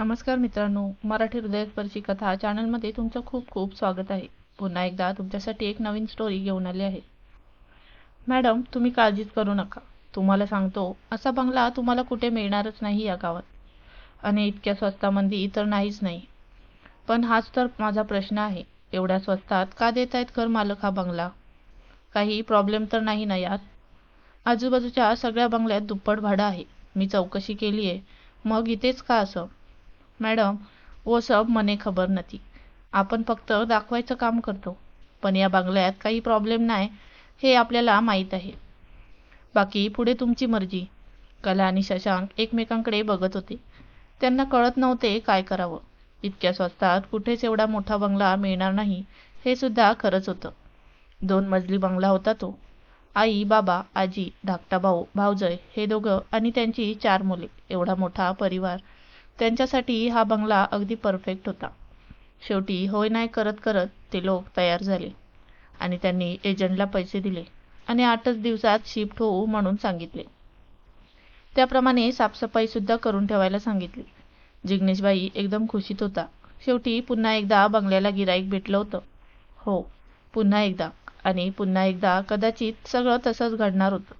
नमस्कार मित्रांनो मराठी हृदयस्पर्शी कथा चॅनलमध्ये तुमचं खूप खूप स्वागत आहे. पुन्हा एकदा तुमच्यासाठी एक नवीन स्टोरी घेऊन आली आहे. मॅडम तुम्ही काळजीच करू नका. तुम्हाला सांगतो असा बंगला तुम्हाला कुठे मिळणारच नाही या गावात. आणि इतक्या स्वस्तामध्ये इतर नाहीच नाही. पण हाच तर माझा प्रश्न आहे. एवढ्या स्वस्तात का देत आहेत घर मालक हा बंगला? काही प्रॉब्लेम तर नाही ना यात आजूबाजूच्या सगळ्या बंगल्यात दुप्पट भाडं आहे. मी चौकशी केली आहे मग इथेच का असं? मॅडम वो सब मने खबर नती आपण फक्त दाखवायचं काम करतो पण या बंगल्यात काही प्रॉब्लेम नाही हे आपल्याला माहीत आहे. बाकी पुढे तुमची मर्जी. कला आणि शशांक एकमेकांकडे बघत होते. त्यांना कळत नव्हते काय करावं. इतक्या स्वस्तात कुठेच एवढा मोठा बंगला मिळणार नाही हे सुद्धा खरंच होतं. दोन मजली बंगला होता तो. आई बाबा आजी धाकटा भाऊ भाऊजय हे दोघं आणि त्यांची चार मुले. एवढा मोठा परिवार. त्यांच्यासाठी हा बंगला अगदी परफेक्ट होता. शेवटी होय नाही करत करत ते लोक तयार झाले आणि त्यांनी एजंटला पैसे दिले आणि आठच दिवसात शिफ्ट होऊ म्हणून सांगितले. त्याप्रमाणे साफसफाईसुद्धा करून ठेवायला सांगितली. जिग्नेशबाई एकदम खुशीत होता. शेवटी पुन्हा एकदा बंगल्याला गिराईक भेटलं होतं. हो पुन्हा एकदा आणि पुन्हा एकदा कदाचित सगळं तसंच घडणार होतं.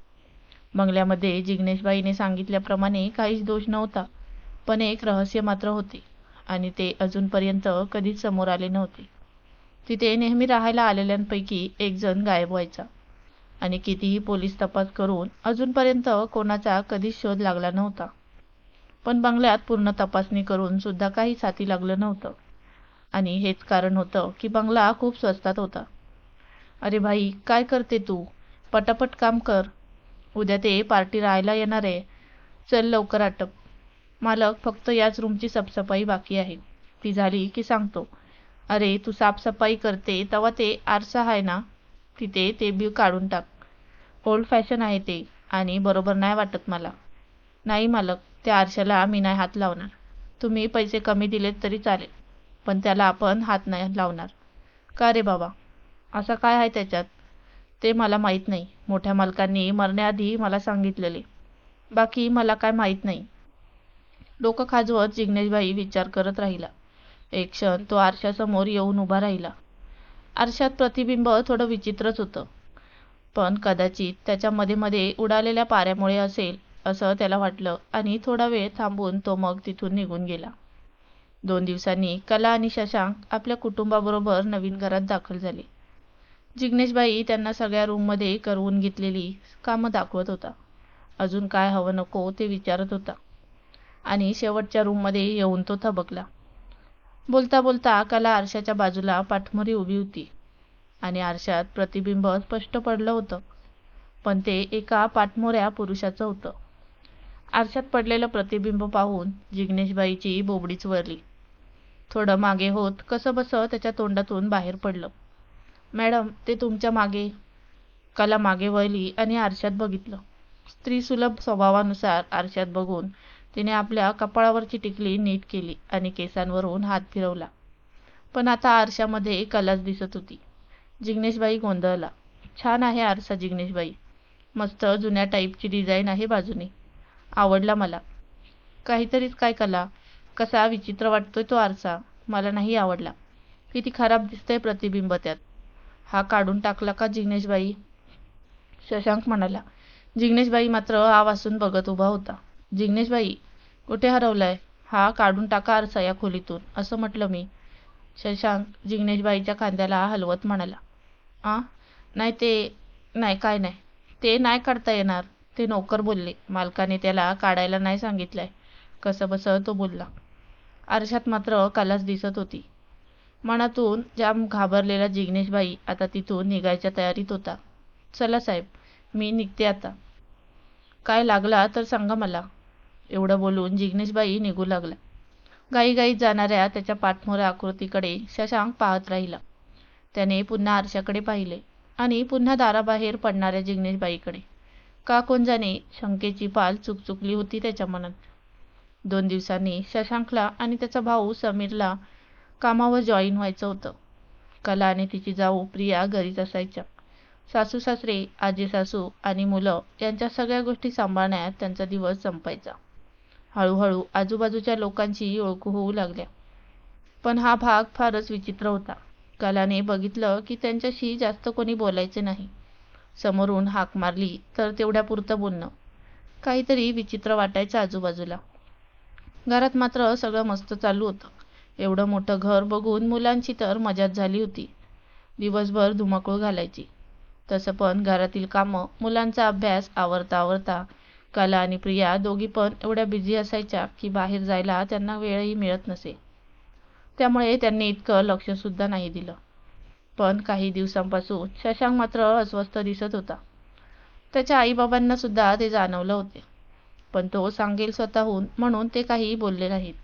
बंगल्यामध्ये जिग्नेशबाईने सांगितल्याप्रमाणे काहीच दोष नव्हता. पण एक रहस्य मात्र होते आणि ते अजूनपर्यंत कधीच समोर आले नव्हते. तिथे नेहमी राहायला आलेल्यांपैकी एक जण गायब व्हायचा आणि कितीही पोलीस तपास करून अजूनपर्यंत कोणाचा कधीच शोध लागला नव्हता. पण बंगल्यात पूर्ण तपासणी करून सुद्धा काही साथी लागलं नव्हतं. आणि हेच कारण होतं की बंगला खूप स्वस्तात होता. अरे भाई काय करते तू? पटापट काम कर. उद्या ते पार्टी राहायला येणार आहे. चल लवकर आटप. मालक फक्त याच रूमची साफसफाई बाकी आहे. ती झाली की सांगतो अरे तू साफसफाई करते तेव्हा ते आरसा आहे ना? तिथे ते बी काढून टाक. ओल्ड फॅशन आहे ते आणि बरोबर नाही वाटत मला. नाही मालक त्या आरशाला मी नाही हात लावणार. तुम्ही पैसे कमी दिलेत तरी चालेल पण त्याला आपण हात नाही लावणार. का रे बाबा? असं काय आहे त्याच्यात? ते मला माहीत नाही. मोठ्या मालकांनी मरण्याआधी मला सांगितलेले. बाकी मला काय माहीत नाही. डोकं खाजवत जिग्नेशबाई विचार करत राहिला. एक क्षण तो आरशासमोर येऊन उभा राहिला. आरशात प्रतिबिंब थोडं विचित्रच होतं. पण कदाचित त्याच्या मध्ये मध्ये उडालेल्या पाऱ्यामुळे असेल असं त्याला वाटलं आणि थोडा वेळ थांबून तो मग तिथून निघून गेला. दोन दिवसांनी कला आणि शशांक आपल्या कुटुंबाबरोबर नवीन घरात दाखल झाले. जिग्नेशबाई त्यांना सगळ्या रूममध्ये करवून घेतलेली कामं दाखवत होता. अजून काय हवं नको ते विचारत होता. आणि शेवटच्या रूममध्ये येऊन तो थबकला. बोलता बोलता कला आरशाच्या बाजूला पाठमोरी उभी होती. आणि आरशात प्रतिबिंब स्पष्ट पडलं होतं. पण ते एका पाठमोऱ्या पुरुषाचं होतं. आरशात पडलेलं प्रतिबिंब पाहून जिग्नेशबाईची बोबडीच वरली. थोडं मागे होत कसं बसं त्याच्या तोंडातून बाहेर पडलं. मॅडम ते तुमच्या मागे. कला मागे वळली आणि आरशात बघितलं. स्त्री सुलभ स्वभावानुसार आरशात बघून तिने आपल्या कपाळावरची टिकली नीट केली आणि केसांवरून हात फिरवला. पण आता आरशामध्ये कलाच दिसत होती. जिग्नेशबाई गोंधळला. छान आहे आरसा जिग्नेशबाई. मस्त जुन्या टाईपची डिझाईन आहे बाजूने. आवडला मला. काहीतरीच काय कला? कसा विचित्र वाटतोय तो आरसा. मला नाही आवडला. किती खराब दिसतंय प्रतिबिंब त्यात. हा काढून टाकला का जिग्नेशबाई? शशांक म्हणाला. जिग्नेशबाई मात्र हा वासून बघत उभा होता. जिग्नेशबाई कुठे हरवलाय? हा काढून टाका आरसा या खोलीतून असं म्हटलं मी. शशांक जिग्नेशबाईच्या खांद्याला हलवत म्हणाला. आ? नाही ते नाही काय नाही. ते नाही काढता येणार. ते नोकर बोलले. मालकाने त्याला काढायला नाही सांगितलंय. कसं बसं तो बोलला. आरशात मात्र कालच दिसत होती. मनातून जाम घाबरलेला जिग्नेशबाई आता तिथून निघायच्या तयारीत होता. चला साहेब मी निघते आता. काय लागला तर सांगा मला. एवढं बोलून जिग्नेशबाई निघू लागला गाईगाईत जाणाऱ्या त्याच्या पाठमोऱ्या आकृतीकडे शशांक पाहत राहिला. त्याने पुन्हा आरशाकडे पाहिले आणि पुन्हा दाराबाहेर पडणाऱ्या जिग्नेशबाईकडे. का कोण जाणे शंकेची पाल चुकचुकली होती त्याच्या मनात. दोन दिवसांनी शशांकला आणि त्याचा भाऊ समीरला कामावर जॉईन व्हायचं होतं. कला आणि तिची जाऊ प्रिया घरीच असायच्या. सासू सासरे आजी सासू आणि मुलं यांच्या सगळ्या गोष्टी सांभाळण्यात त्यांचा दिवस संपायचा. हळूहळू आजूबाजूच्या लोकांचीही ओळखू होऊ लागल्या. पण हा भाग फारच विचित्र होता. कलाने बघितलं की त्यांच्याशी जास्त कोणी बोलायचे नाही. समोरून हाक मारली तर तेवढ्यापुरतं बोलणं. काहीतरी विचित्र वाटायचं आजूबाजूला. घरात मात्र सगळं मस्त चालू होतं. एवढं मोठं घर बघून मुलांची तर मजाच झाली होती. दिवसभर धुमाकूळ घालायची. तसं पण घरातील कामं मुलांचा अभ्यास आवरता आवरता कला आणि प्रिया दोघी पण एवढ्या बिझी असायच्या की बाहेर जायला त्यांना वेळही मिळत नसे. त्यामुळे त्यांनी इतकं लक्षसुद्धा नाही दिलं. पण काही दिवसांपासून शशांक मात्र अस्वस्थ दिसत होता. त्याच्या आईबाबांना सुद्धा ते जाणवलं होते. पण तो सांगेल स्वतःहून म्हणून ते काही बोलले नाहीत.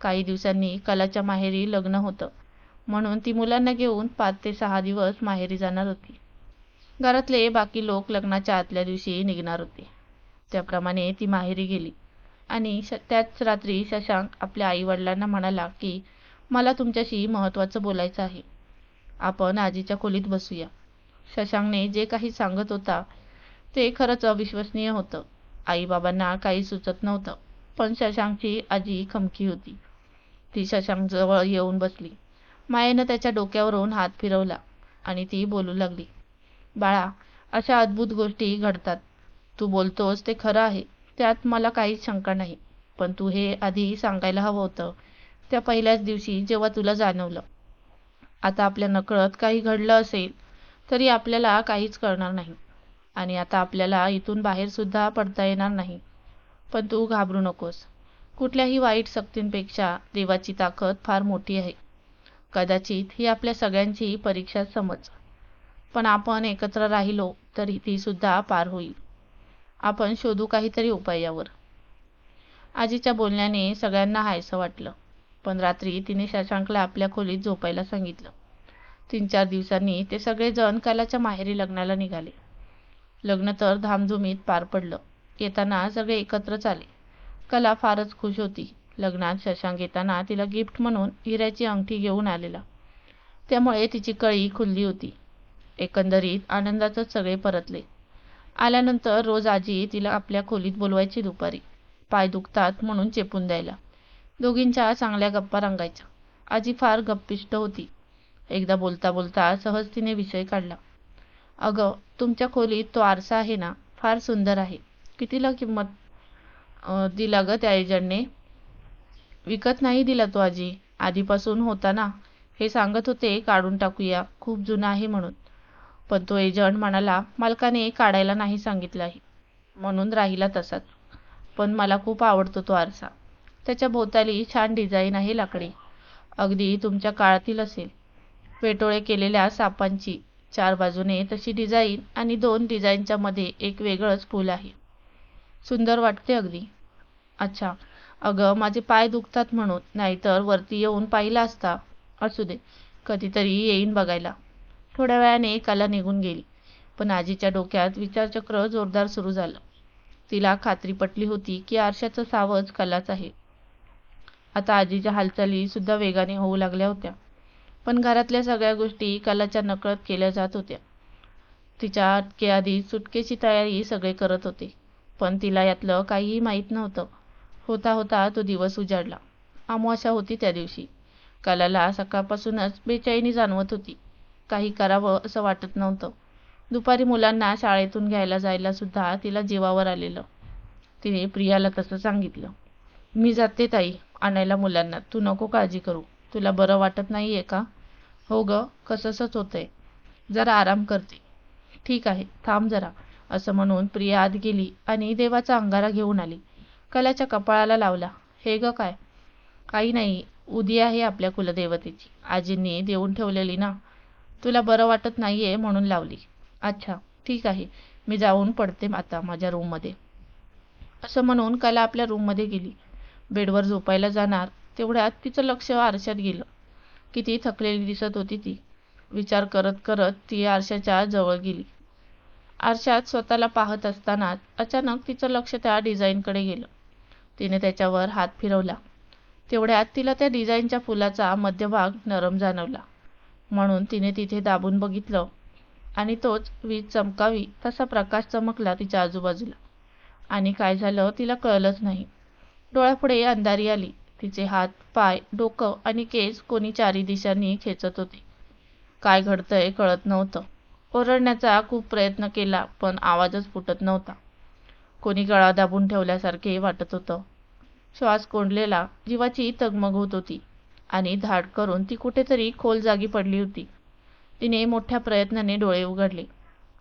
काही दिवसांनी कलाच्या माहेरी लग्न होतं. म्हणून ती मुलांना घेऊन पाच ते सहा दिवस माहेरी जाणार होती. घरातले बाकी लोक लग्नाच्या आतल्या दिवशी निघणार होते. त्याप्रमाणे ती माहेरी गेली. आणि श त्याच रात्री शशांक आपल्या आईवडिलांना म्हणाला की मला तुमच्याशी महत्त्वाचं बोलायचं आहे. आपण आजीच्या खोलीत बसूया. शशांकने जे काही सांगत होता ते खरंच अविश्वसनीय होतं. आईबाबांना काही सुचत नव्हतं पण शशांकची आजी खमकी होती. ती शशांकजवळ येऊन बसली. मायेनं त्याच्या डोक्यावरून हात फिरवला आणि ती बोलू लागली बाळा अशा अद्भुत गोष्टी घडतात. तू बोलतोस ते खरं आहे. त्यात मला काहीच शंका नाही. पण तू हे आधी सांगायला हवं होतं. त्या पहिल्याच दिवशी जेव्हा तुला जाणवलं. आता आपल्या नकळत काही घडलं असेल तरी आपल्याला काहीच कळणार नाही. आणि आता आपल्याला इथून बाहेरसुद्धा पडता येणार नाही. पण तू घाबरू नकोस. कुठल्याही वाईट शक्तींपेक्षा देवाची ताकद फार मोठी आहे. कदाचित ही आपल्या सगळ्यांची परीक्षा समज. पण आपण एकत्र राहिलो तरी ती सुद्धा पार होईल. आपण शोधू काहीतरी उपाय यावर. आजीच्या बोलण्याने सगळ्यांना हायसं वाटलं. पण रात्री तिने शशांकला आपल्या खोलीत झोपायला सांगितलं. तीन चार दिवसांनी ते सगळेजण कलाच्या माहेरी लग्नाला निघाले. लग्न तर धामधुमीत पार पडलं. येताना सगळे एकत्रच आले कला फारच खुश होती. लग्नात शशांक येताना तिला गिफ्ट म्हणून हिऱ्याची अंगठी घेऊन आलेला. त्यामुळे तिची कळी खुलली होती. एकंदरीत आनंदातच सगळे परतले. आल्यानंतर रोज आजी तिला आपल्या खोलीत बोलवायची दुपारी. पाय दुखतात म्हणून चेपून द्यायला. दोघींच्या चांगल्या गप्पा रंगायच्या. आजी फार गप्पिष्ट होती. एकदा बोलता बोलता सहज तिने विषय काढला. अगं तुमच्या खोलीत तो आरसा आहे ना? फार सुंदर आहे. कितीला किंमत? दिला ग त्या एजंटने विकत नाही दिला तो आजी. आधीपासून होता ना? हे सांगत होते काढून टाकूया. खूप जुना आहे म्हणून. पण तो एजंट म्हणाला मालकाने काढायला नाही सांगितलं आहे म्हणून राहिला तसाच. पण मला खूप आवडतो तो आरसा. त्याच्या भोवताली छान डिझाईन आहे लाकडी. अगदी तुमच्या काळातील असेल. वेटोळे केलेल्या सापांची चार बाजूने तशी डिझाईन आणि दोन डिझाईनच्या मध्ये एक वेगळंच फूल आहे. सुंदर वाटते अगदी. अच्छा अगं माझे पाय दुखतात म्हणून नाहीतर वरती येऊन पाहिला असता. असू दे कधीतरी येईन बघायला. थोड्या वेळाने कला निघून गेली. पण आजीच्या डोक्यात विचारचक्र जोरदार सुरू झालं. तिला खात्री पटली होती की आरशाचं सावज कलाच आहे. आता आजीच्या हालचाली सुद्धा वेगाने होऊ लागल्या होत्या. पण घरातल्या सगळ्या गोष्टी कलाच्या नकळत केल्या जात होत्या. तिच्या अटकेआधी सुटकेची तयारी सगळे करत होते. पण तिला यातलं काहीही माहीत नव्हतं. होता होता तो दिवस उजाडला. अमावास्या होती त्या दिवशी. कलाला सकाळपासूनच बेचैनी जाणवत होती. काही करावं असं वाटत नव्हतं. दुपारी मुलांना शाळेतून घ्यायला जायला सुद्धा तिला जीवावर आलेलं. तिने प्रियाला तसं सांगितलं. मी जाते ताई आणायला मुलांना. तू नको काळजी करू. तुला बरं वाटत नाही आहे का? हो ग कसंसंच होतंय. जरा आराम करते. ठीक आहे थांब जरा असं म्हणून प्रिया आत गेली आणि देवाचा अंगारा घेऊन आली. कलाच्या कपाळाला लावला. हे ग काय? काही नाही. उदी आहे आपल्या कुलदेवतेची. आजींनी देऊन ठेवलेली ना. तुला बरं वाटत नाही आहे म्हणून लावली. अच्छा ठीक आहे. मी जाऊन पडते आता माझ्या रूममध्ये असं म्हणून कला आपल्या रूममध्ये गेली. बेडवर झोपायला जाणार तेवढ्यात तिचं लक्ष आरशात गेलं. किती थकलेली दिसत होती ती. विचार करत करत ती आरशाच्या जवळ गेली. आरशात स्वतःला पाहत असतानाच अचानक तिचं लक्ष त्या डिझाईनकडे गेलं. तिने त्याच्यावर हात फिरवला. तेवढ्यात तिला त्या डिझाईनच्या फुलाचा मध्यभाग नरम जाणवला. म्हणून तिने तिथे दाबून बघितलं. आणि तोच वीज चमकावी तसा प्रकाश चमकला तिच्या आजूबाजूला. आणि काय झालं तिला कळलंच नाही. डोळ्यापुढे अंधारी आली. तिचे हात पाय डोकं आणि केस कोणी चारी दिशांनी खेचत होते. काय घडतंय कळत नव्हतं. ओरडण्याचा खूप प्रयत्न केला पण आवाजच फुटत नव्हता. कोणी गळा दाबून ठेवल्यासारखे वाटत होतं. श्वास कोंडलेला जीवाची तगमग होत होती. आणि धाड करून ती कुठेतरी खोल जागी पडली होती. तिने मोठ्या प्रयत्नाने डोळे उघडले.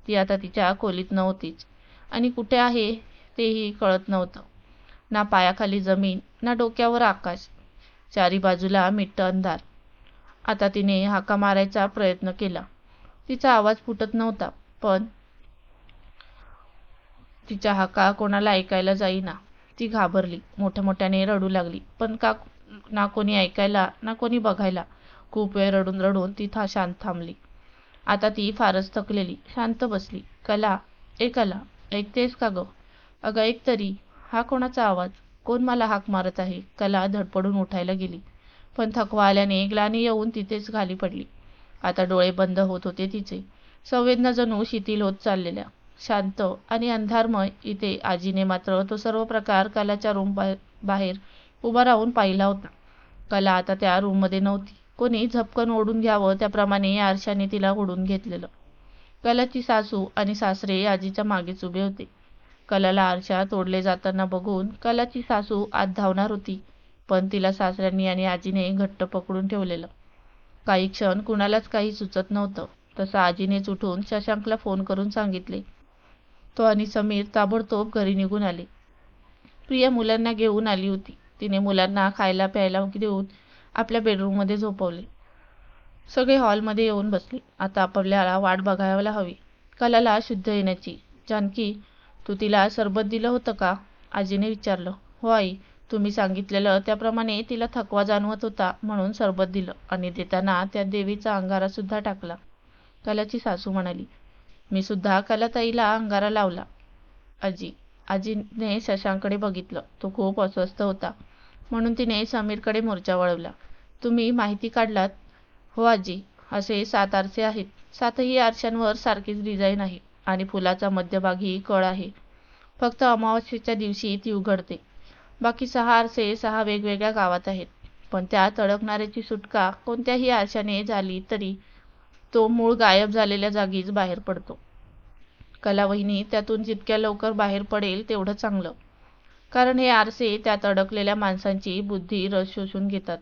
ती आता तिच्या खोलीत नव्हतीच. आणि कुठे आहे तेही कळत नव्हतं. ना पायाखाली जमीन ना डोक्यावर आकाश. चारी बाजूला मिट्ट अंधार. आता तिने हाका मारायचा प्रयत्न केला. तिचा आवाज फुटत नव्हता पण तिच्या हाका कोणाला ऐकायला जाईना. ती घाबरली मोठ्या मोठ्याने रडू लागली. पण का ना कोणी ऐकायला ना कोणी बघायला. खूप वेळ रडून रडून ती था शांत थांबली. आता ती फारच थकलेली शांत बसली. कला ए कला ऐकतेस का ग? अगं ऐक तरी. हा कोणाचा आवाज? कोण मला हाक मारत आहे? कला धडपडून उठायला गेली. पण थकवा आल्याने ग्लानी येऊन तिथेच खाली पडली. आता डोळे बंद होत होते तिचे. संवेदना जणू शिथिल होत चाललेल्या. शांत आणि अंधारमय इथे आजीने मात्र तो सर्व प्रकार कलाच्या रूम बाहेर उभा राहून पाहिला होता. कला आता त्या रूममध्ये नव्हती. कोणी झपकन ओढून घ्यावं त्याप्रमाणे आरशाने तिला ओढून घेतलेलं. कलाची सासू आणि सासरे आजीच्या मागेच उभे होते. कलाला आरशा तोडले जाताना बघून कलाची सासू आत धावणार होती पण तिला सासऱ्यांनी आणि आजीने घट्ट पकडून ठेवलेलं. काही क्षण कुणालाच काही सुचत नव्हतं. तसं आजीनेच उठून शशांकला फोन करून सांगितले. तो आणि समीर ताबडतोब घरी निघून आले. प्रिया मुलांना घेऊन आली होती. तिने मुलांना खायला प्यायला देऊन आपल्या बेडरूममध्ये झोपवले. सगळे हॉलमध्ये येऊन बसले. आता आपल्याला वाट बघायला हवी. कलाला शुद्ध येण्याची. जानकी तू तिला सरबत दिलं होतं का? आजीने विचारलं. हो आई तुम्ही सांगितलेलं त्याप्रमाणे तिला थकवा जाणवत होता म्हणून सरबत दिलं आणि देताना त्या देवीचा अंगारा सुद्धा टाकला. कलाची सासू म्हणाली मी सुद्धा कलाताईला अंगारा लावला. आजी आजीने शशांकडे बघितलं. तो खूप अस्वस्थ होता. म्हणून तिने समीरकडे मोर्चा वळवला. तुम्ही माहिती काढलात? हो आजी. असे सात आरसे आहेत. सातही आरशांवर सारखीच डिझाईन आहे आणि फुलाचा मध्यभागी कळ आहे. फक्त अमावस्येच्या दिवशी ती उघडते. बाकी सहा आरसे सहा वेगवेगळ्या गावात आहेत. पण त्यात अडकणाऱ्याची सुटका कोणत्याही आरशाने झाली तरी तो मूळ गायब झालेल्या जागीच बाहेर पडतो. कलावहिनी त्यातून जितक्या लवकर बाहेर पडेल तेवढं चांगलं. कारण हे आरसे त्यात अडकलेल्या माणसांची बुद्धी रस शोषून घेतात.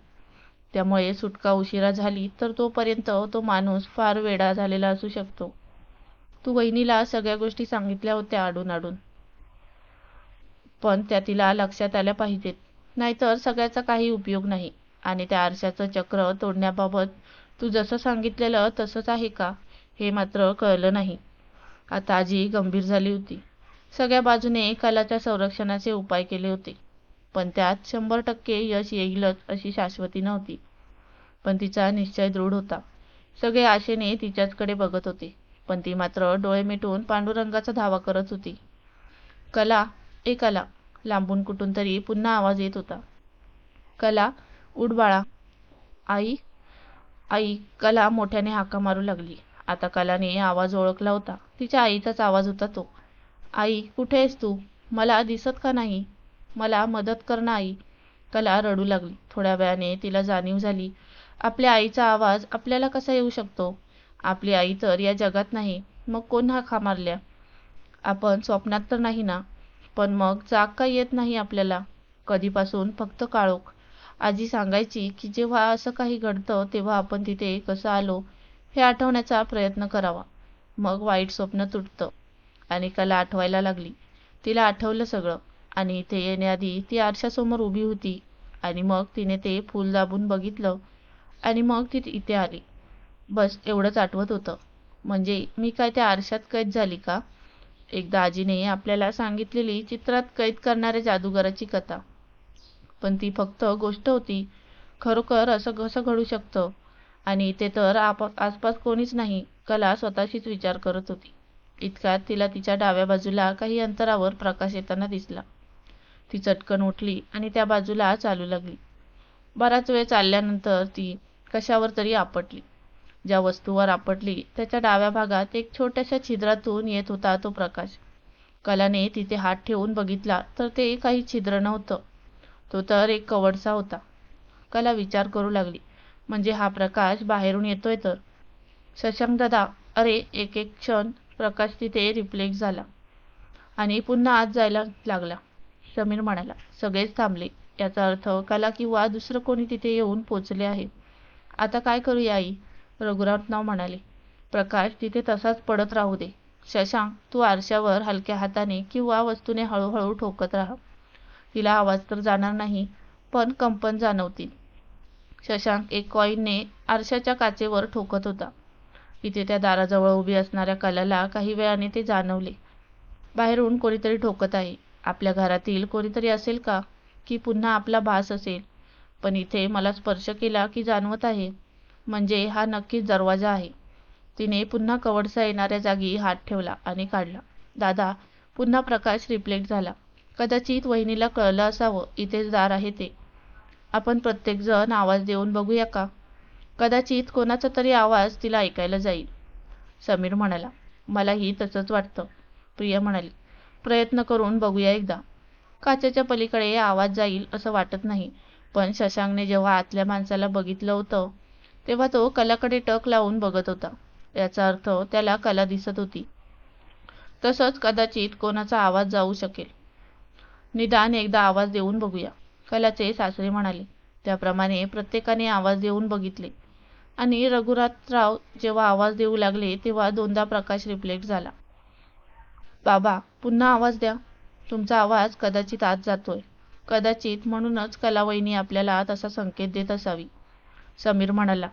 त्यामुळे सुटका उशिरा झाली तर तोपर्यंत तो माणूस फार वेडा झालेला असू शकतो. तू वहिनीला सगळ्या गोष्टी सांगितल्या होत्या आडून आडून. पण त्या तिला लक्षात आल्या पाहिजेत. नाहीतर सगळ्याचा काही उपयोग नाही. आणि त्या आरशाचं चक्र तोडण्याबाबत तू जसं सांगितलेलं तसंच आहे का? हे मात्र कळलं नाही. आता आजी गंभीर झाली होती. सगळ्या बाजूने कलाच्या संरक्षणाचे उपाय केले होते. पण त्यात शंभर टक्के यश येईलच अशी शाश्वती नव्हती. पण तिचा निश्चय दृढ होता. सगळे आशेने तिच्याचकडे बघत होते. पण ती मात्र डोळे मिटून पांडुरंगाचा धावा करत होती. कला ए कला लांबून कुठून तरी पुन्हा आवाज येत होता. कला उठ बाळा आई आई कला मोठ्याने हाका मारू लागली. आता कलाने आवाज ओळखला होता. तिच्या आईचाच आवाज होता तो. आई कुठे आहेस तू? मला दिसत का नाही? मला मदत कर ना आई. कला रडू लागली. थोड्या वेळाने तिला जाणीव झाली. आपल्या आईचा आवाज आपल्याला कसा येऊ शकतो? आपली आई तर या जगात नाही. मग कोण हाका मारल्या? आपण स्वप्नात तर नाही ना? पण मग जाग का येत नाही आपल्याला? कधीपासून? फक्त काळोख. आजी सांगायची की जेव्हा असं काही घडतं तेव्हा आपण तिथे कसं आलो? हे आठवण्याचा प्रयत्न करावा. मग वाईट स्वप्न तुटतं. आणि आठवायला लागली. तिला आठवलं सगळं. आणि इथे येण्याआधी ती आरशासमोर उभी होती. आणि मग तिने ते फूल दाबून बघितलं. आणि मग ती इथे आली. बस एवढंच आठवत होतं. म्हणजे मी काय त्या आरशात कैद झाली का? एकदा आजीने आपल्याला सांगितलेली चित्रात कैद करणाऱ्या जादूगाराची कथा. पण ती फक्त गोष्ट होती. खरोखर असं कसं घडू शकतं? आणि इथे तर आप आसपास कोणीच नाही. कला स्वतःशीच विचार करत होती. इतक्यात तिला तिच्या डाव्या बाजूला काही अंतरावर प्रकाश येताना दिसला. ती चटकन उठली आणि त्या बाजूला चालू लागली. बराच वेळ चालल्यानंतर ती कशावर तरी आपटली. ज्या वस्तूवर आपटली त्याच्या डाव्या भागात एक छोट्याशा छिद्रातून येत होता तो प्रकाश. कलाने तिथे हात ठेवून बघितला तर ते काही छिद्र नव्हतं. तो तर एक कवडसा होता. कला विचार करू लागली. म्हणजे हा प्रकाश बाहेरून येतोय तर. शशांक दादा अरे एक एक क्षण प्रकाश तिथे रिफ्लेक्ट झाला. आणि पुन्हा आत जायला लागला. समीर म्हणाला सगळेच थांबले. याचा अर्थ कला किंवा दुसरं कोणी तिथे येऊन पोचले आहे. आता काय करूया आई? रघुरावराव म्हणाले. प्रकाश तिथे तसाच पडत राहू दे. शशांक तू आरशावर हलक्या हाताने किंवा वस्तूने हळूहळू ठोकत राहा. तिला आवाज तर जाणार नाही पण कंपन जाणवतील. शशांक एक कॉईनने आरशाच्या काचेवर ठोकत होता. इथे त्या दाराजवळ उभी असणाऱ्या कलाला काही वेळाने ते जाणवले. बाहेरून कोणीतरी ठोकत आहे. आपल्या घरातील कोणीतरी असेल का? की पुन्हा आपला भास असेल? पण इथे मला स्पर्श केला की जाणवत आहे. म्हणजे हा नक्कीच दरवाजा आहे. तिने पुन्हा कवडसा येणाऱ्या जागी हात ठेवला आणि काढला. दादा पुन्हा प्रकाश रिफ्लेक्ट झाला. कदाचित वहिनीला कळलं असावं. इथेच दार आहे ते. आपण प्रत्येकजण आवाज देऊन बघूया का? कदाचित कोणाचा तरी आवाज तिला ऐकायला जाईल. समीर म्हणाला मलाही तसंच वाटतं. प्रिया म्हणाली प्रयत्न करून बघूया एकदा. काचेच्या पलीकडे आवाज जाईल असं वाटत नाही पण शशांकने जेव्हा आतल्या माणसाला बघितलं होतं तेव्हा तो कलाकडे टक लावून बघत होता. याचा अर्थ त्याला कला दिसत होती. तसंच कदाचित कोणाचा आवाज जाऊ शकेल. निदान एकदा आवाज देऊन बघूया. कलाचे सासरे म्हणाले. त्याप्रमाणे प्रत्येकाने आवाज देऊन बघितले. आणि रघुनाथराव जेव्हा आवाज देऊ लागले तेव्हा दोनदा प्रकाश रिफ्लेक्ट झाला. बाबा पुन्हा आवाज द्या. तुमचा आवाज कदाचित आत जातोय. कदाचित म्हणूनच कलावहिनी आपल्याला तसा संकेत देत असावी. समीर म्हणाला.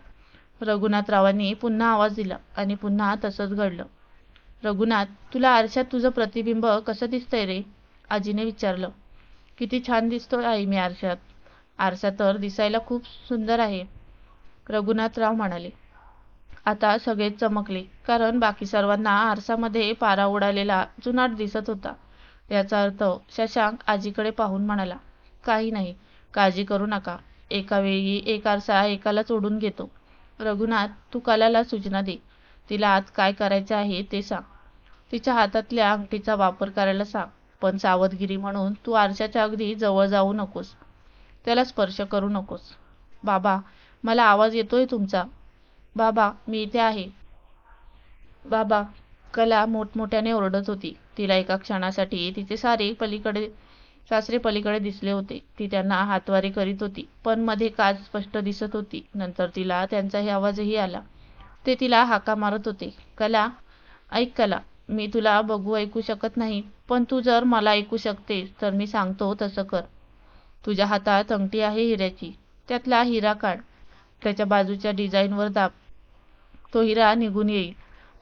रघुनाथरावांनी पुन्हा आवाज दिला आणि पुन्हा तसंच घडलं. रघुनाथ तुला आरशात तुझं प्रतिबिंब कसं दिसतंय रे? आजीने विचारलं. किती छान दिसतो आई मी आरशात. आरसा तर दिसायला खूप सुंदर आहे. रघुनाथराव म्हणाले आता सगळेच चमकले कारण बाकी सर्वांना आरसामध्ये पारा उडालेला जुनाट दिसत होता. याचा अर्थ शशांक आजीकडे पाहून म्हणाला काही नाही काळजी करू नका. एका वेळी एक आरसा एकालाच ओढून घेतो. रघुनाथ तू कलाला सूचना दे. तिला आज काय करायचे आहे ते सांग. तिच्या हातातल्या अंगठीचा वापर करायला सांग. पण सावधगिरी म्हणून तू आरशाच्या अगदी जवळ जाऊ नकोस. त्याला स्पर्श करू नकोस. बाबा मला आवाज येतोय तुमचा. बाबा मी इथे आहे. बाबा कला मोठमोठ्याने ओरडत होती. तिला एका क्षणासाठी तिचे सारे पलीकडे सासरे पलीकडे दिसले होते. ती त्यांना हातवारे करीत होती पण मध्ये काच स्पष्ट दिसत होती. नंतर तिला त्यांचाही आवाजही आला. ते तिला हाका मारत होते. कला ऐक कला. मी तुला बघू ऐकू शकत नाही पण तू जर मला ऐकू शकतेस तर मी सांगतो तसं कर. तुझ्या हातात अंगठी आहे हिऱ्याची त्यातला हिरा काढ. त्याच्या बाजूच्या डिझाईनवर दाब. तो हिरा निघून येईल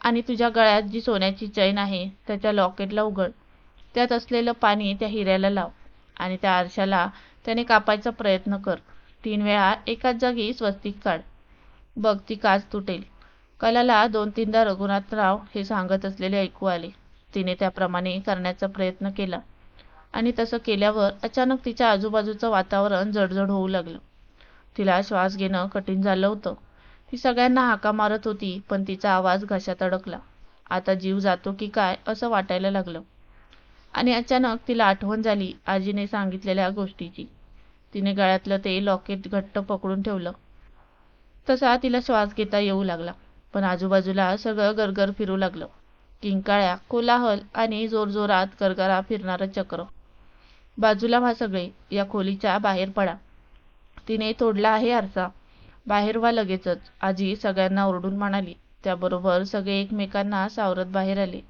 आणि तुझ्या गळ्यात जी सोन्याची चैन आहे त्याच्या लॉकेटला उघड. त्यात असलेलं पाणी त्या हिऱ्याला लाव आणि त्या आरशाला त्याने कापायचा प्रयत्न कर. तीन वेळा एकाच जागी स्वस्तिक काढ. बघ ती काच तुटेल. कलाला दोन तीनदा रघुनाथराव हे सांगत असलेले ऐकू आले. तिने त्याप्रमाणे करण्याचा प्रयत्न केला आणि तसं केल्यावर अचानक तिच्या आजूबाजूचं वातावरण जडजड होऊ लागलं. तिला श्वास घेणं कठीण झालं होतं. ती सगळ्यांना हाका मारत होती पण तिचा आवाज घशात अडकला. आता जीव जातो की काय असं वाटायला लागलं. आणि अचानक तिला आठवण झाली आजीने सांगितलेल्या गोष्टीची. तिने गळ्यातलं ते लॉकेट घट्ट पकडून ठेवलं. तसा तिला श्वास घेता येऊ लागला. पण आजूबाजूला सगळं गरगर फिरू लागलं. किंकाळ्या कोलाहल आणि जोरजोरात गरगरा फिरणारं चक्र. बाजूला व्हा सगळे या खोलीच्या बाहेर पडा. तिने तोडला आहे आरसा. बाहेर व्हा लगेचच आजी सगळ्यांना ओरडून म्हणाली. त्याबरोबर सगळे एकमेकांना सावरत बाहेर आले.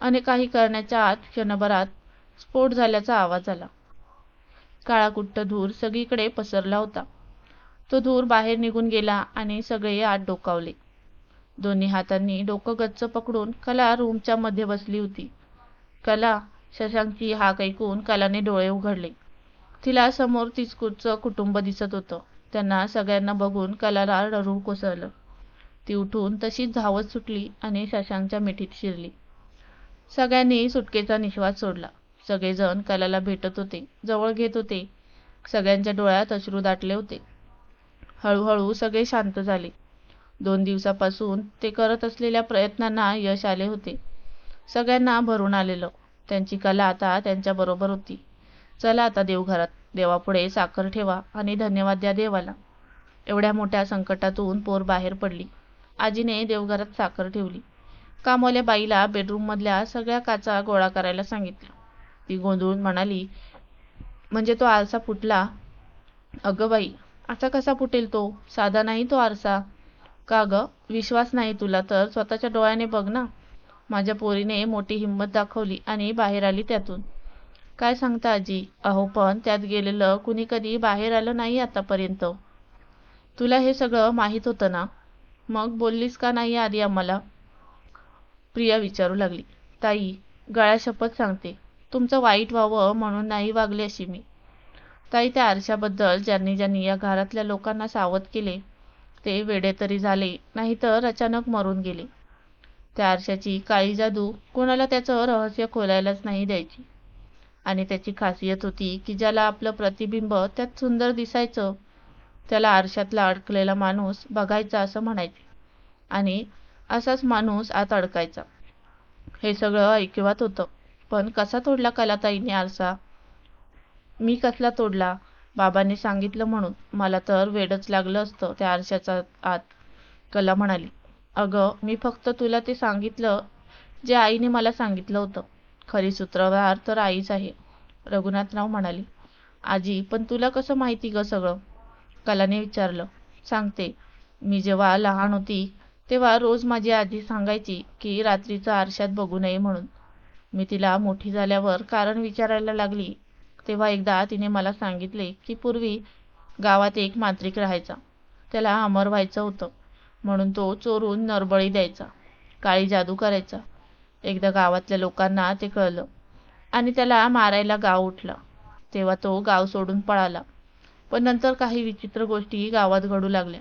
आणि काही करण्याच्या आत क्षणभरात स्फोट झाल्याचा आवाज आला. काळाकुट्ट धूर सगळीकडे पसरला होता. तो धूर बाहेर निघून गेला आणि सगळे आत डोकावले. दोन्ही हातांनी डोकं गच्च पकडून कला रूमच्या मध्ये बसली होती. कला शशांकची हाक ऐकून कलाने डोळे उघडले. तिला समोर तिचकुचं कुटुंब दिसत होतं. त्यांना सगळ्यांना बघून कलाला रडू कोसळलं. ती उठून तशीच धावत सुटली आणि शशांकच्या मिठीत शिरली. सगळ्यांनी सुटकेचा निश्वास सोडला. सगळेजण कलाला भेटत होते जवळ घेत होते. सगळ्यांच्या डोळ्यात अश्रू दाटले होते. हळूहळू सगळे शांत झाले. दोन दिवसापासून ते करत असलेल्या प्रयत्नांना यश आले होते. सगळ्यांना भरून आलेलं. त्यांची कला आता त्यांच्याबरोबर होती. चला आता देवघरात. देवापुढे साखर ठेवा आणि धन्यवाद द्या देवाला. एवढ्या मोठ्या संकटातून पोर बाहेर पडली. आजीने देवघरात साखर ठेवली. कामवाल्या बाईला बेडरूममधल्या सगळ्या काचा गोळा करायला सांगितलं. ती गोंधळून म्हणाली म्हणजे तो आरसा फुटला? अगं बाई असा कसा फुटेल तो? साधा नाही तो आरसा. का ग? विश्वास नाही तुला तर. स्वतःच्या डोळ्याने बघ ना. माझ्या पोरीने मोठी हिंमत दाखवली आणि बाहेर आली त्यातून. काय सांगता आजी? अहो पण त्यात गेलेलं कुणी कधी बाहेर आलं नाही आतापर्यंत. तुला हे सगळं माहीत होतं ना? मग बोललीस का नाही आधी आम्हाला? प्रिया विचारू लागली. ताई गळ्या शपथ सांगते. तुमचं वाईट व्हावं म्हणून नाही वागले अशी मी. ताई त्या आरशाबद्दल ज्यांनी ज्यांनी या घरातल्या लोकांना सावध केले ते वेडे तरी झाले नाहीतर अचानक मरून गेले. त्या आरशाची काळी जादू कोणाला त्याचं रहस्य खोलायलाच नाही द्यायची. आणि त्याची खासियत होती की ज्याला आपलं प्रतिबिंब त्यात सुंदर दिसायचं त्याला आरशातला अडकलेला माणूस बघायचा असं म्हणायचे. आणि असाच माणूस आत अडकायचा. हे सगळं ऐकिवात होतं. पण कसा तोडला कलाताईने आरसा? मी कसला तोडला? बाबांनी सांगितलं म्हणून मला तर वेडच लागलं असतं त्या आरशाचा आत. कला म्हणाली अगं मी फक्त तुला ते सांगितलं जे आईने मला सांगितलं होतं. खरी सूत्रधार तर आईच आहे. रघुनाथराव म्हणाली आजी पण तुला कसं माहिती ग सगळं? कलाने विचारलं सांगते. मी जेव्हा लहान होती तेव्हा रोज माझी आजी सांगायची की रात्रीचं आरशात बघू नये म्हणून. मी तिला मोठी झाल्यावर कारण विचारायला लागली तेव्हा एकदा तिने मला सांगितले की पूर्वी गावात एक मांत्रिक राहायचा. त्याला अमर व्हायचं होतं. म्हणून तो चोरून नरबळी द्यायचा. काळी जादू करायचा. एकदा गावातल्या लोकांना ते कळलं आणि त्याला मारायला गाव उठला. तेव्हा तो गाव सोडून पळाला. पण नंतर काही विचित्र गोष्टी गावात घडू लागल्या.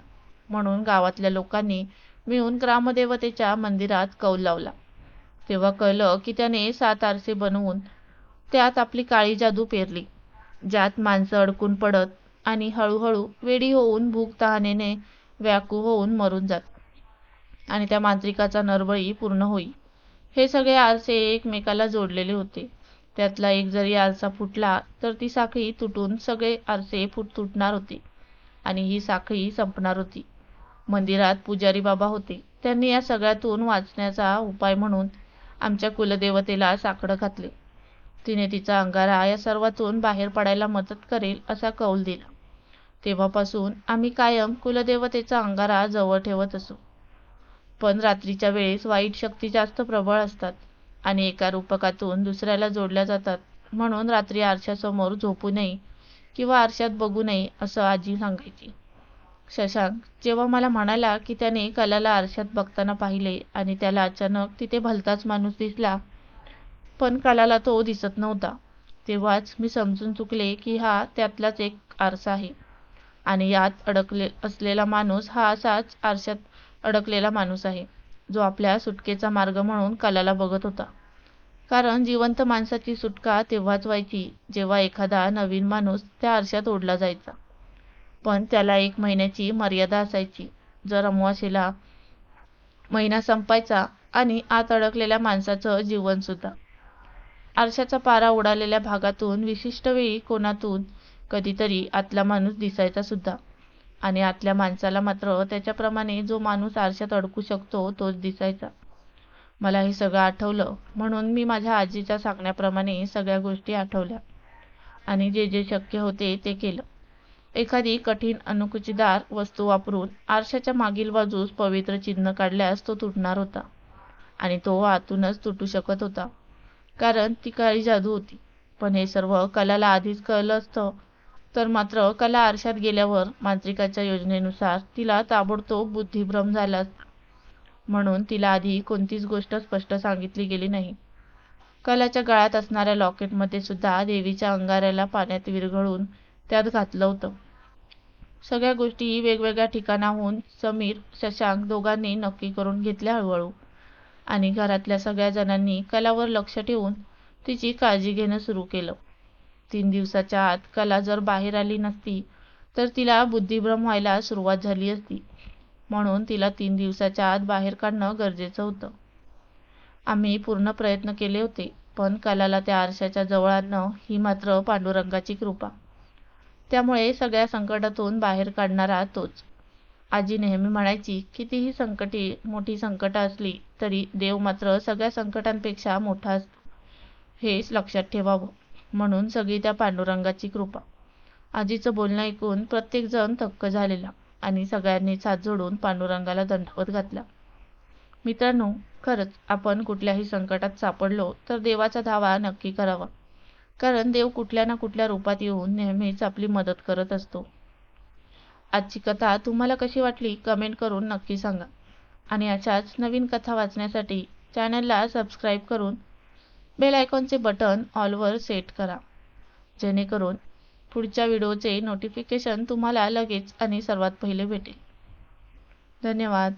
म्हणून गावातल्या लोकांनी मिळून ग्रामदेवतेच्या मंदिरात कौल लावला. तेव्हा कळलं की त्याने सात आरसे बनवून त्यात आपली काळी जादू पेरली. ज्यात माणसं अडकून पडत आणि हळूहळू वेडी होऊन भूक तहानेने व्याकुळ होऊन मरून जात. आणि त्या मांत्रिकाचा नरबळी पूर्ण होई. हे सगळे आरसे एकमेकाला जोडलेले होते. त्यातला एक जरी आरसा फुटला तर ती साखळी तुटून सगळे आरसे फुट तुटणार होते. आणि ही साखळी संपणार होती. मंदिरात पुजारी बाबा होते. त्यांनी या सगळ्यातून वाचण्याचा उपाय म्हणून आमच्या कुलदेवतेला साकडं घातले. तिने तिचा अंगारा या सर्वातून बाहेर पडायला मदत करेल असा कौल दिला. तेव्हापासून आम्ही कायम कुलदेवतेचा अंगारा जवळ ठेवत असू. पण रात्रीच्या वेळेस वाईट शक्ती जास्त प्रबळ असतात आणि एका रूपकातून दुसऱ्याला जोडल्या जातात. म्हणून रात्री आरशासमोर झोपू नये किंवा आरशात बघू नये असं आजी सांगायची. शशांक जेव्हा मला म्हणाला की त्याने कलाला आरशात बघताना पाहिले आणि त्याला अचानक तिथे भलताच माणूस दिसला पण कलाला तो दिसत नव्हता. तेव्हाच मी समजून चुकले की हा त्यातलाच एक आरसा आहे. आणि यात अडकले असलेला माणूस हा असाच आरशात अडकलेला माणूस आहे जो आपल्या सुटकेचा मार्ग म्हणून कलाला बघत होता. कारण जिवंत माणसाची सुटका तेव्हाच व्हायची जेव्हा एखादा नवीन माणूस त्या आरशात ओढला जायचा. पण त्याला एक महिन्याची मर्यादा असायची. जर अमावास्येला महिना संपायचा आणि आत अडकलेल्या माणसाचं जीवनसुद्धा आरशाचा पारा उडालेल्या भागातून विशिष्ट वेळी कोणातून कधीतरी आतला माणूस दिसायचा सुद्धा. आणि आतल्या माणसाला मात्र त्याच्याप्रमाणे जो माणूस आरशात अडकू शकतो तोच दिसायचा. मला हे सगळं आठवलं म्हणून मी माझ्या आजीच्या सांगण्याप्रमाणे सगळ्या गोष्टी आठवल्या. आणि जे जे शक्य होते ते केलं. एखादी कठीण अनुकुचीदार वस्तू वापरून आरशाच्या मागील बाजूस पवित्र चिन्ह काढल्यास तो तुटणार होता. आणि तो आतूनच तुटू शकत होता. कारण ती काळी जादू होती. पण हे सर्व कलाला आधीच कळलं असतं. तर मात्र कला आरशात गेल्यावर मांत्रिकाच्या योजनेनुसार तिला ताबडतोब बुद्धिभ्रम झाला म्हणून तिला आधी कोणतीच गोष्ट स्पष्ट सांगितली गेली नाही. कलाच्या गळ्यात असणाऱ्या लॉकेटमध्ये सुद्धा देवीच्या अंगाऱ्याला पाण्यात विरघळून त्यात घातलं होतं. सगळ्या गोष्टी वेगवेगळ्या ठिकाणाहून समीर शशांक दोघांनी नक्की करून घेतल्या हळूहळू. आणि घरातल्या सगळ्या जणांनी कलावर लक्ष ठेवून तिची काळजी घेणं सुरू केलं. तीन दिवसाच्या आत कला जर बाहेर आली नसती तर तिला बुद्धिभ्रम व्हायला सुरुवात झाली असती. म्हणून तिला तीन दिवसाच्या आत बाहेर काढणं गरजेचं होतं. आम्ही पूर्ण प्रयत्न केले होते पण कलाला त्या आरशाच्या जवळ आणणं ही मात्र पांडुरंगाची कृपा. त्यामुळे सगळ्या संकटातून बाहेर काढणारा तोच. आजी नेहमी म्हणायची कितीही संकटी मोठी संकट असली तरी देव मात्र सगळ्या संकटांपेक्षा मोठा असतो. हेच लक्षात ठेवावं. म्हणून सगळी त्या पांडुरंगाची कृपा. आजीचं बोलणं ऐकून प्रत्येकजण थक्क झालेला आणि सगळ्यांनी हात जोडून पांडुरंगाला दंडवत घातला. मित्रांनो खरंच आपण कुठल्याही संकटात सापडलो तर देवाचा धावा नक्की करावा. कारण देव कुठल्या ना कुठल्या रूपात येऊन नेहमीच आपली मदत करत असतो. आजची कथा तुम्हाला कशी वाटली कमेंट करून नक्की सांगा. आणि अशाच नवीन कथा वाचण्यासाठी चॅनलला सबस्क्राईब करून बेल आयकॉनचे बटन ऑलवर सेट करा. जेणेकरून पुढच्या व्हिडिओचे नोटिफिकेशन तुम्हाला लगेच आणि सर्वात पहिले भेटेल. धन्यवाद.